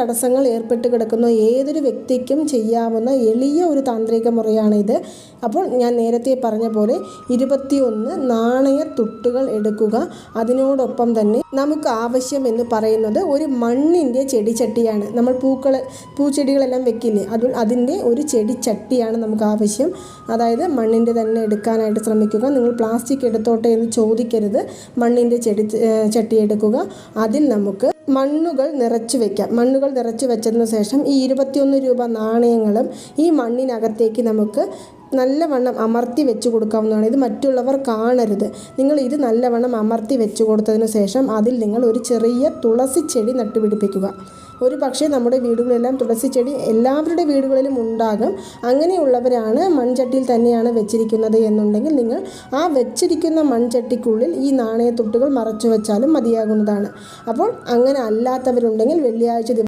തടസ്സങ്ങൾ ഏർപ്പെട്ട് കിടക്കുന്ന. ഏതൊരു വ്യക്തിക്കും ചെയ്യാവുന്ന എളിയ ഒരു താന്ത്രിക മുറയാണിത്. അപ്പോൾ ഞാൻ നേരത്തെ പറഞ്ഞ പോലെ ഇരുപത്തിയൊന്ന് നാണയ തുട്ടുകൾ എടുക്കുക. അതിനോടൊപ്പം തന്നെ നമുക്ക് ആവശ്യം എന്ന് പറയുന്നത് ഒരു മണ്ണിന്റെ ചെടിച്ചട്ടിയാണ്. നമ്മൾ പൂക്കൾ പൂച്ചെടികളെല്ലാം വെക്കില്ലേ? അത് അതിന്റെ ഒരു ചെടിച്ചട്ടിയാണ് നമുക്ക് ആവശ്യം. അതായത് മണ്ണിന്റെ തന്നെ എടുക്കാനായിട്ട് ശ്രമിക്കുക. നിങ്ങൾ പ്ലാസ്റ്റിക് എടുത്തോട്ടെ എന്ന് ചോദിക്കരുത്. മണ്ണിന്റെ ചെടി ചട്ടി എടുക്കുക. അതിൽ നമുക്ക് മണ്ണുകൾ നിറച്ചു വെക്കാം. മണ്ണുകൾ നിറച്ചു വെച്ചതിന് ശേഷം ഈ ഇരുപത്തിയൊന്ന് രൂപ നാണയങ്ങളും ഈ മണ്ണിനകത്തേക്ക് നമുക്ക് നല്ലവണ്ണം അമർത്തി വെച്ച് കൊടുക്കാവുന്നതാണ്. ഇത് മറ്റുള്ളവർ കാണരുത്. നിങ്ങൾ ഇത് നല്ലവണ്ണം അമർത്തി വെച്ച് കൊടുത്തതിന് ശേഷം അതിൽ നിങ്ങൾ ഒരു ചെറിയ തുളസി ചെടി നട്ടുപിടിപ്പിക്കുക. ഒരു പക്ഷേ നമ്മുടെ വീടുകളെല്ലാം തുളസി ചെടി എല്ലാവരുടെ വീടുകളിലും ഉണ്ടാകും. അങ്ങനെയുള്ളവരാണ് മൺചട്ടിയിൽ തന്നെയാണ് വെച്ചിരിക്കുന്നത് എന്നുണ്ടെങ്കിൽ നിങ്ങൾ ആ വെച്ചിരിക്കുന്ന മൺചട്ടിക്കുള്ളിൽ ഈ നാണയത്തുട്ടുകൾ മറച്ചു വെച്ചാലും മതിയാകുന്നതാണ്. അപ്പോൾ അങ്ങനെ അല്ലാത്തവരുണ്ടെങ്കിൽ വെള്ളിയാഴ്ച